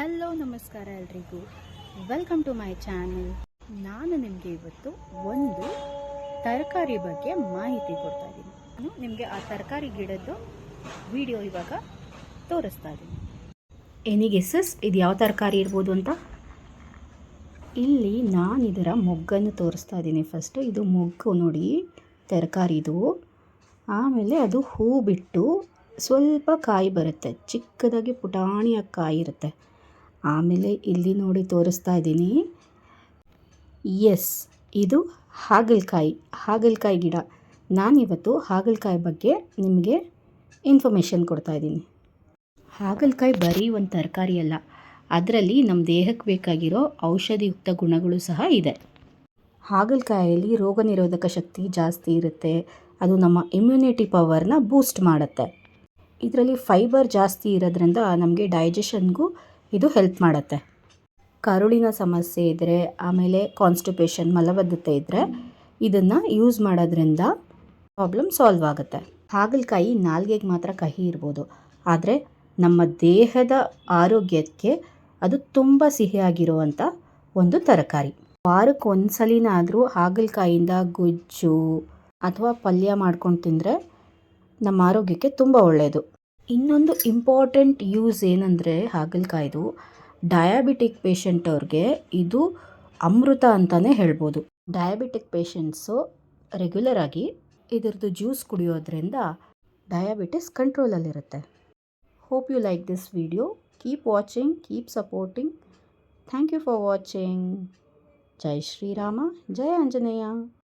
Hello, ನಮಸ್ಕಾರ ಎಲ್ರಿಗೂ. Welcome to my channel ನಾನು ನಿಮಗೆ ಇವತ್ತು ಒಂದು ತರಕಾರಿ ಬಗ್ಗೆ ಮಾಹಿತಿ ಕೊಡ್ತಾ ಇದ್ದೀನಿ. ನಾನು ನಿಮಗೆ ಆ ತರಕಾರಿ ಗಿಡದ್ದು ವಿಡಿಯೋ ಇವಾಗ ತೋರಿಸ್ತಾ ಇದ್ದೀನಿ. ಎನಿಗೆ ಸಸ್ ಇದು ಯಾವ ತರಕಾರಿ ಇರ್ಬೋದು ಅಂತ? ಇಲ್ಲಿ ನಾನು ಇದರ ಮೊಗ್ಗನ್ನು ತೋರಿಸ್ತಾ ಇದ್ದೀನಿ. ಫಸ್ಟು ಇದು ಮೊಗ್ಗು ನೋಡಿ ತರಕಾರಿದು ಆಮೇಲೆ ಅದು ಹೂ ಬಿಟ್ಟು ಸ್ವಲ್ಪ ಕಾಯಿ ಬರುತ್ತೆ. ಚಿಕ್ಕದಾಗಿ ಪುಟಾಣಿಯ ಕಾಯಿ ಇರುತ್ತೆ. ಆಮೇಲೆ ಇಲ್ಲಿ ನೋಡಿ ತೋರಿಸ್ತಾ ಇದ್ದೀನಿ. ಎಸ್, ಇದು ಹಾಗಲಕಾಯಿ ಹಾಗಲಕಾಯಿ ಗಿಡ. ನಾನಿವತ್ತು ಹಾಗಲಕಾಯಿ ಬಗ್ಗೆ ನಿಮಗೆ ಇನ್ಫಾರ್ಮೇಷನ್ ಕೊಡ್ತಾ ಇದ್ದೀನಿ. ಹಾಗಲಕಾಯಿ ಬರೀ ಒಂದು ತರಕಾರಿ ಅಲ್ಲ, ಅದರಲ್ಲಿ ನಮ್ಮ ದೇಹಕ್ಕೆ ಬೇಕಾಗಿರೋ ಔಷಧಿಯುಕ್ತ ಗುಣಗಳು ಸಹ ಇದೆ. ಹಾಗಲಕಾಯಲ್ಲಿ ರೋಗ ನಿರೋಧಕ ಶಕ್ತಿ ಜಾಸ್ತಿ ಇರುತ್ತೆ, ಅದು ನಮ್ಮ ಇಮ್ಯುನಿಟಿ ಪವರ್ನ ಬೂಸ್ಟ್ ಮಾಡುತ್ತೆ. ಇದರಲ್ಲಿ ಫೈಬರ್ ಜಾಸ್ತಿ ಇರೋದ್ರಿಂದ ನಮಗೆ ಡೈಜೆಷನ್ಗೂ ಇದು ಹೆಲ್ಪ್ ಮಾಡುತ್ತೆ. ಕರುಳಿನ ಸಮಸ್ಯೆ ಇದ್ದರೆ ಆಮೇಲೆ ಕಾನ್ಸ್ಟಿಪೇಷನ್ ಮಲಬದ್ಧತೆ ಇದ್ದರೆ ಇದನ್ನು ಯೂಸ್ ಮಾಡೋದ್ರಿಂದ ಪ್ರಾಬ್ಲಮ್ ಸಾಲ್ವ್ ಆಗುತ್ತೆ. ಹಾಗಲಕಾಯಿ ನಾಲ್ಗೆಗೆ ಮಾತ್ರ ಕಹಿ ಇರ್ಬೋದು. ಆದರೆ ನಮ್ಮ ದೇಹದ ಆರೋಗ್ಯಕ್ಕೆ ಅದು ತುಂಬ ಸಿಹಿಯಾಗಿರುವಂಥ ಒಂದು ತರಕಾರಿ. ವಾರಕ್ಕೆ ಒಂದು ಸಲಿನಾದರೂ ಹಾಗಲಕಾಯಿಂದ ಗೊಜ್ಜು ಅಥವಾ ಪಲ್ಯ ಮಾಡ್ಕೊಂಡು ತಿಂದರೆ ನಮ್ಮ ಆರೋಗ್ಯಕ್ಕೆ ತುಂಬ ಒಳ್ಳೆಯದು ಇನ್ನೊಂದು ಇಂಪಾರ್ಟೆಂಟ್ ಯೂಸ್ ಏನಂದರೆ ಹಾಗಲಕಾಯ್ದು ಡಯಾಬಿಟಿಕ್ ಪೇಷಂಟ್ ಅವ್ರಿಗೆ ಇದು ಅಮೃತ ಅಂತಲೇ ಹೇಳ್ಬೋದು. ಡಯಾಬಿಟಿಕ್ ಪೇಷಂಟ್ಸು ರೆಗ್ಯುಲರ್ ಆಗಿ ಇದರದ್ದು ಜ್ಯೂಸ್ ಕುಡಿಯೋದ್ರಿಂದ diabetes ಕಂಟ್ರೋಲಲ್ಲಿರುತ್ತೆ hope you like this video keep watching keep supporting thank you for watching Jai Shrirama Jaya Anjaneya